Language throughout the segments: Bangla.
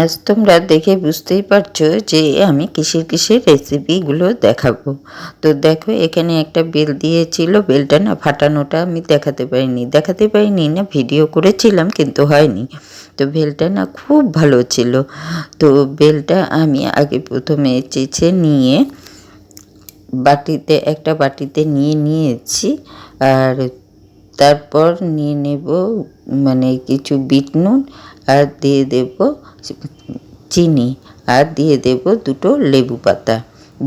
আজ তোমরা দেখে বুঝতেই পারছ যে আমি কিসের কিসের রেসিপিগুলো দেখাবো। তো দেখো, এখানে একটা বেল দিয়েছিল। বেলটা না ফাটানোটা আমি দেখাতে পারিনি। দেখাতে পারিনি না ভিডিও করেছিলাম কিন্তু হয়নি। তো বেলটা না খুব ভালো ছিল। তো বেলটা আমি আগে প্রথমে চেঁচে নিয়ে বাটিতে, একটা বাটিতে নিয়ে নিয়েছি। আর তারপর নিয়ে নেব মানে কিছু বিট নুন আর দিয়ে দেব চিনি, আর দিয়ে দেব দুটো লেবু পাতা।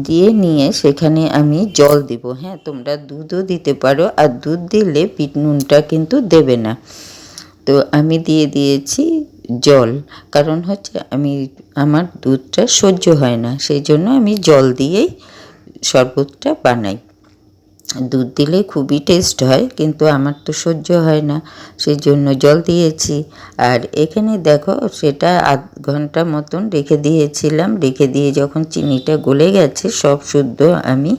দিয়ে নিয়ে সেখানে আমি জল দিব। হ্যাঁ তোমরা দুধও দিতে পারো, আর দুধ দিলে বিট নুনটা কিন্তু দেবে না। তো আমি দিয়ে দিয়েছি জল, কারণ হচ্ছে আমি, আমার দুধটা সহ্য হয় না। সেই জন্য আমি জল দিয়েই শরবতটা বানাই। দুধ দিলে খুবই টেস্ট হয়, কিন্তু আমার তো সহ্য হয় না সেই জন্য জল দিয়েছি। আর এখানে দেখো, সেটা আধ ঘণ্টা মতন রেখে দিয়েছিলাম, রেখে দিয়ে যখন চিনিটা গলে গেছে, সব শুদ্ধ আমি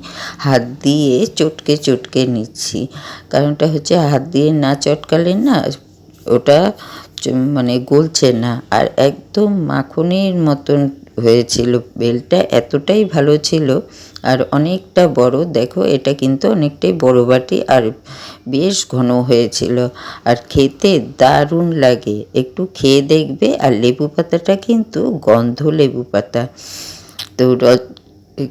হাত দিয়ে চটকে চটকে নিচ্ছি। কারণটা হচ্ছে হাত দিয়ে না চটকালে না, ওটা মানে গলছে না। আর একদম মাখনের মতন হয়েছিল বেলটা, এতটাই ভালো ছিল আর অনেকটা বড়। দেখো, এটা কিন্তু অনেকটাই বড় বাটি আর বেশ ঘন হয়েছিল। আর খেতে দারুণ লাগে। একটু খেয়ে দেখবে। আর লেবু পাতাটা কিন্তু গন্ধ লেবু পাতা। তো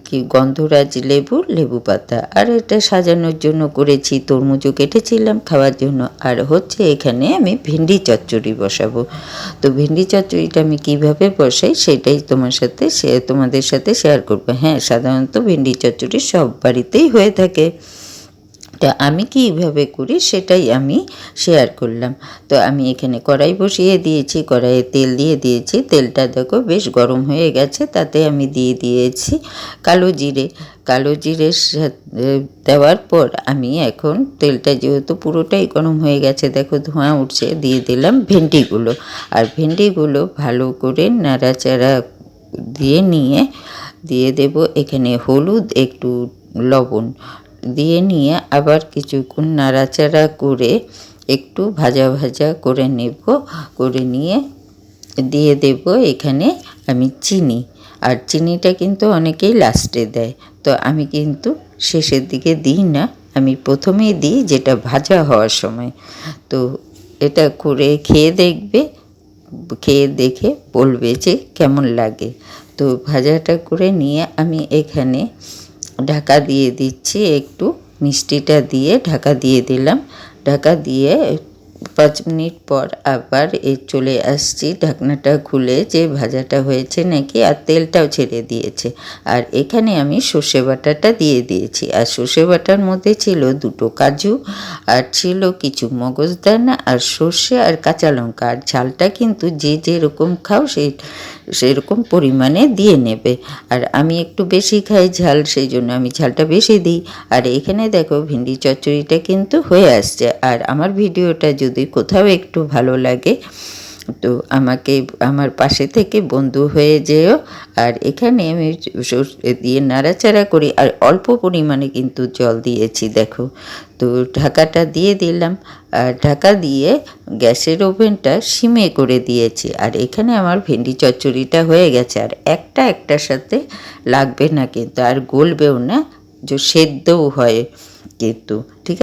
কি গন্ধরাজ লেবু? লেবু পাতা। আর এটা সাজানোর জন্য করেছি, তরমুজও কেটেছিলাম খাওয়ার জন্য। আর হচ্ছে এখানে আমি ভেন্ডি চচ্চড়ি বসাবো। তো ভেন্ডি চচ্চড়িটা আমি কীভাবে বসাই সেটাই তোমার সাথে তোমাদের সাথে শেয়ার করব। হ্যাঁ সাধারণত ভেন্ডি চচ্চড়ি সব বাড়িতেই হয়ে থাকে। তা আমি কীভাবে করি সেটাই আমি শেয়ার করলাম। তো আমি এখানে কড়াই বসিয়ে দিয়েছি, কড়াইয়ে তেল দিয়ে দিয়েছি। তেলটা দেখো বেশ গরম হয়ে গেছে, তাতে আমি দিয়ে দিয়েছি কালো জিরে। কালো জিরে দেওয়ার পর আমি এখন তেলটা যেহেতু পুরোটাই গরম হয়ে গেছে, দেখো ধোঁয়া উঠছে, দিয়ে দিলাম ভেন্ডিগুলো। আর ভেন্ডিগুলো ভালো করে নাড়াচাড়া দিয়ে নিয়ে, দিয়ে দেব এখানে হলুদ, একটু লবণ। দিয়ে নিয়ে আবার কিছুক্ষণ নাড়াচাড়া করে একটু ভাজা ভাজা করে নেব, করে নিয়ে দিয়ে দেব এখানে আমি চিনি। আর চিনিটা কিন্তু অনেকেই লাস্টে দেয়। তো আমি কিন্তু শেষের দিকে দিই না, আমি প্রথমেই দিই যেটা ভাজা হওয়ার সময়। তো এটা করে খেয়ে দেখবে, খেয়ে দেখে বলবে যে কেমন লাগে। তো ভাজাটা করে নিয়ে আমি এখানে ঢাকা দিয়ে দিচ্ছি, একটু মিষ্টিটা দিয়ে ঢাকা দিয়ে দিলাম। ঢাকা দিয়ে পাঁচ মিনিট পর আবার এ চলে আসছি, ঢাকনাটা খুলে যে ভাজাটা হয়েছে নাকি, আর তেলটাও ছেড়ে দিয়েছে। আর এখানে আমি সর্ষে বাটাটা দিয়ে দিয়েছি। আর সর্ষে বাটার মধ্যে ছিল দুটো কাজু, আর ছিল কিছু মগজদানা, আর সর্ষে আর কাঁচা লঙ্কা। আর ঝালটা কিন্তু যে যেরকম খাও সেই সেরকম পরিমাণে দিয়ে নেবে। আর আমি একটু বেশি খাই ঝাল, সেই জন্য আমি ঝালটা বেশি দিই। আর এখানে দেখো ভিন্ডি চচ্চড়িটা কিন্তু হয়ে আসছে। আর আমার ভিডিওটা যদি কোথাও একটু ভালো লাগে তো আমাকে, আমার পাশে থেকে বন্ধু হয়ে যেও। আর এখানে আমি দিয়ে নাড়াচাড়া করি আর অল্প পরিমাণে কিন্তু জল দিয়েছি, দেখো। তো ঢাকাটা দিয়ে দিলাম। আর ঢাকা দিয়ে গ্যাসের ওভেনটা সিমে করে দিয়েছি। আর এখানে আমার ভেন্ডি চচ্চড়িটা হয়ে গেছে। আর একটা একটার সাথে লাগবে না কিন্তু, আর গলবেও না, যে সেদ্ধও হয় কিন্তু, ঠিক